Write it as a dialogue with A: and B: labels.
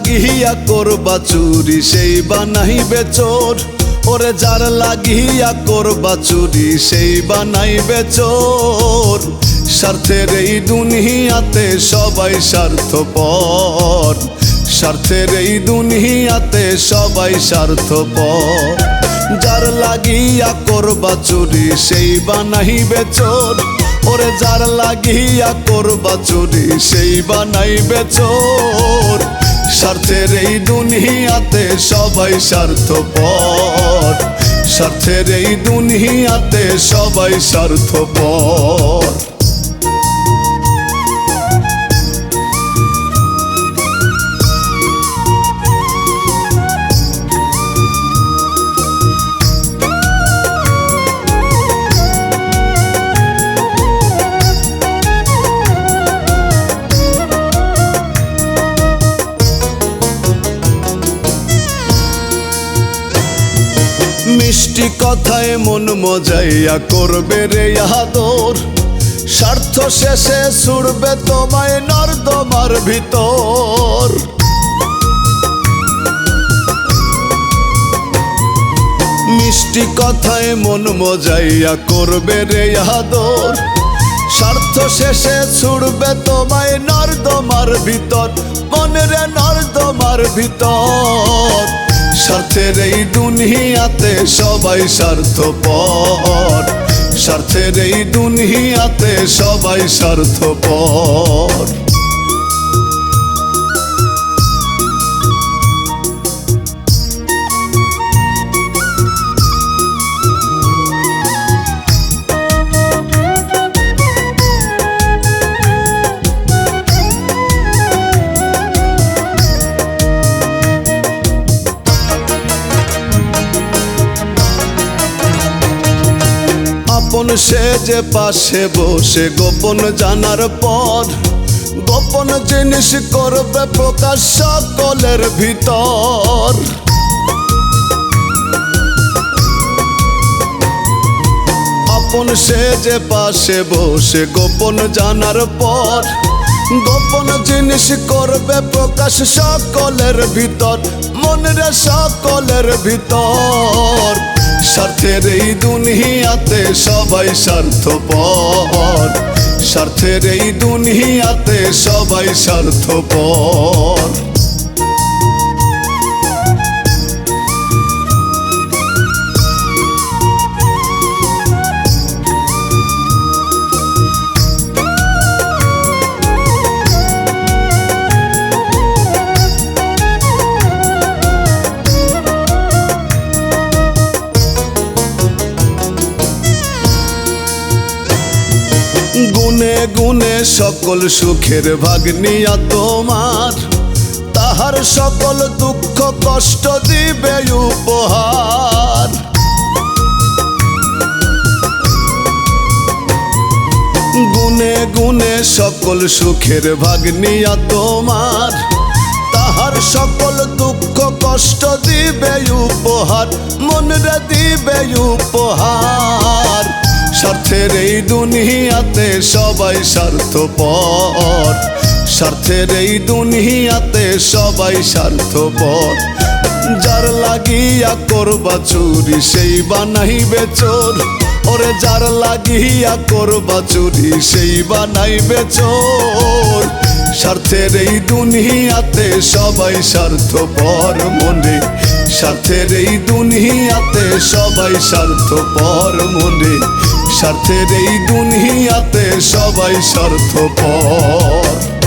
A: লাগিয়া করবা চুরি, সেই বানাইবে চোর ওরে যার লাগিয়া করবা চুরি, সেই বানাইবে চোর স্বার্থের এই দুনিয়াতে সবাই স্বার্থপর। স্বার্থের এই দুনিয়াতে সবাই স্বার্থপর। যার লাগিয়া করবা চুরি, সেই বানাইবে চোর ওরে যার লাগিয়া করবা চুরি, সেই বানাইবে চোর স্বার্থের এই দুনিয়াতে সবাই স্বার্থপর। স্বার্থের এই দুনিয়াতে সবাই স্বার্থপর। মিষ্টি কথায় মন মজাইয়া করবে রে আদর। স্বার্থ শেষে ছুড়বে তোমায় নর্দমার ভিতর। মিষ্টি কথায় মন মজাইয়া করবে রে আদর। স্বার্থ শেষে ছুড়বে তোমায় নর্দমার ভিতর। মনের নর্দমার ভিতর। স্বার্থের এই দুনিয়াতে সবাই স্বার্থপর। স্বার্থের এই দুনিয়াতে সবাই স্বার্থপর। আপন সে যে পাশে বসে, গোপন জানার পর গোপন জিনিস করবে প্রকাশ সকলের ভিতর। আপন সে যে পাশে বসে, গোপন জানার পর গোপন জিনিস করবে প্রকাশ সকলের ভিতর, মনের সকলের ভিতর। স্বার্থের এই দুনিয়াতে সবাই স্বার্থপর। স্বার্থের এই দুনিয়াতে সবাই স্বার্থপর। গুনে গুনে সকল সুখের ভাগ নিয়া তোমার তাহার সকল দুঃখ কষ্ট দিবে উপহার। গুনে গুনে সকল সুখের ভাগ নিয়া তোমার তাহার সকল দুঃখ কষ্ট দিবে উপহার মনরে দিবে উপহার। স্বার্থের এই দুনিয়াতে সবাই স্বার্থপর। স্বার্থের এই দুনিয়াতে সবাই স্বার্থপর। যার লাগিয়া করবা চুরি, সেই বানাইবে চোর ওরে যার লাগিয়া করবা চুরি, সেই বানাইবে চোর স্বার্থের এই দুনিয়াতে সবাই স্বার্থপর মনে। স্বার্থের এই দুনিয়াতে সবাই স্বার্থপর মনে। স্বার্থের এই দুনিয়াতে সবাই স্বার্থপর।